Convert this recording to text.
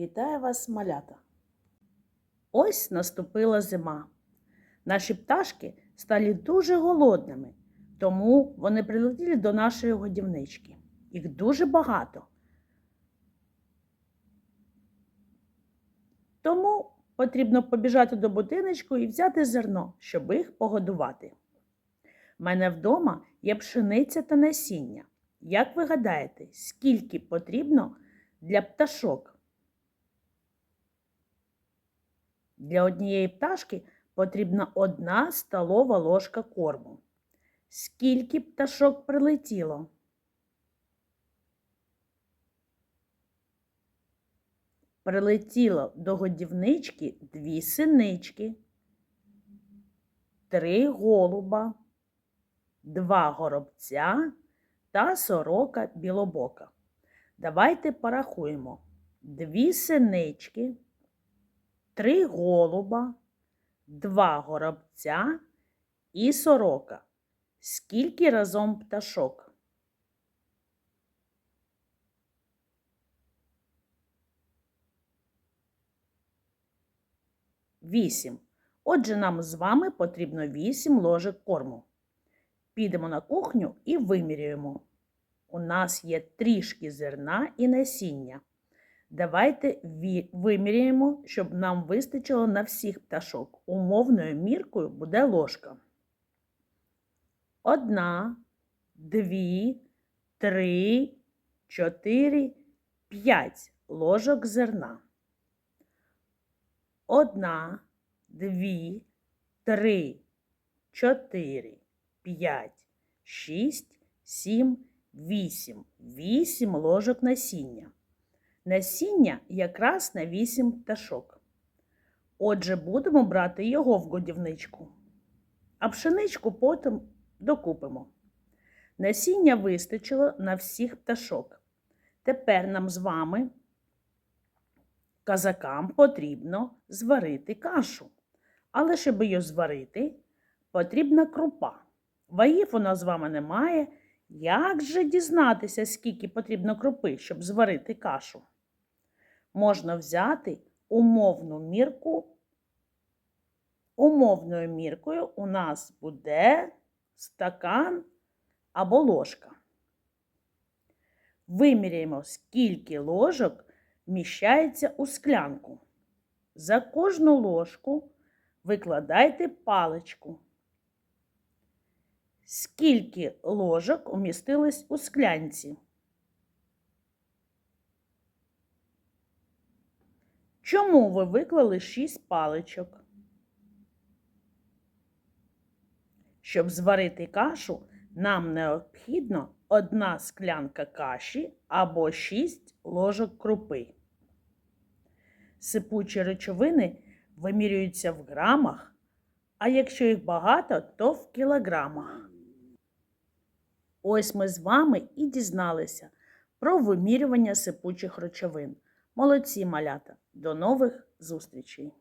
Вітаю вас, малята! Ось наступила зима. Наші пташки стали дуже голодними, тому вони прилетіли до нашої годівнички. Їх дуже багато. Тому потрібно побіжати до будиночку і взяти зерно, щоб їх погодувати. У мене вдома є пшениця та насіння. Як ви гадаєте, скільки потрібно для пташок? Для однієї пташки потрібна одна столова ложка корму. Скільки пташок прилетіло? Прилетіло до годівнички дві синички, три голуба, два горобця та сорока білобока. Давайте порахуємо. Дві синички, три голуба, два горобця і сорока. Скільки разом пташок? Вісім. Отже, нам з вами потрібно вісім ложок корму. Підемо на кухню і вимірюємо. У нас є трішки зерна і насіння. Давайте виміряємо, щоб нам вистачило на всіх пташок. Умовною міркою буде ложка. Одна, дві, три, чотири, п'ять ложок зерна. Одна, дві, три, чотири, п'ять, шість, сім, вісім. Вісім ложок насіння. Насіння якраз на вісім пташок. Отже, будемо брати його в годівничку. А пшеничку потім докупимо. Насіння вистачило на всіх пташок. Тепер нам з вами, казакам, потрібно зварити кашу. Але щоб її зварити, потрібна крупа. Ваїв у нас з вами немає. Як же дізнатися, скільки потрібно крупи, щоб зварити кашу? Можна взяти умовну мірку. Умовною міркою у нас буде стакан або ложка. Виміряємо, скільки ложок вміщається у склянку. За кожну ложку викладайте паличку. Скільки ложок умістилось у склянці? Чому ви виклали 6 паличок? Щоб зварити кашу, нам необхідно одна склянка каші або 6 ложок крупи. Сипучі речовини вимірюються в грамах, а якщо їх багато, то в кілограмах. Ось ми з вами і дізналися про вимірювання сипучих речовин. Молодці малята! До нових зустрічей!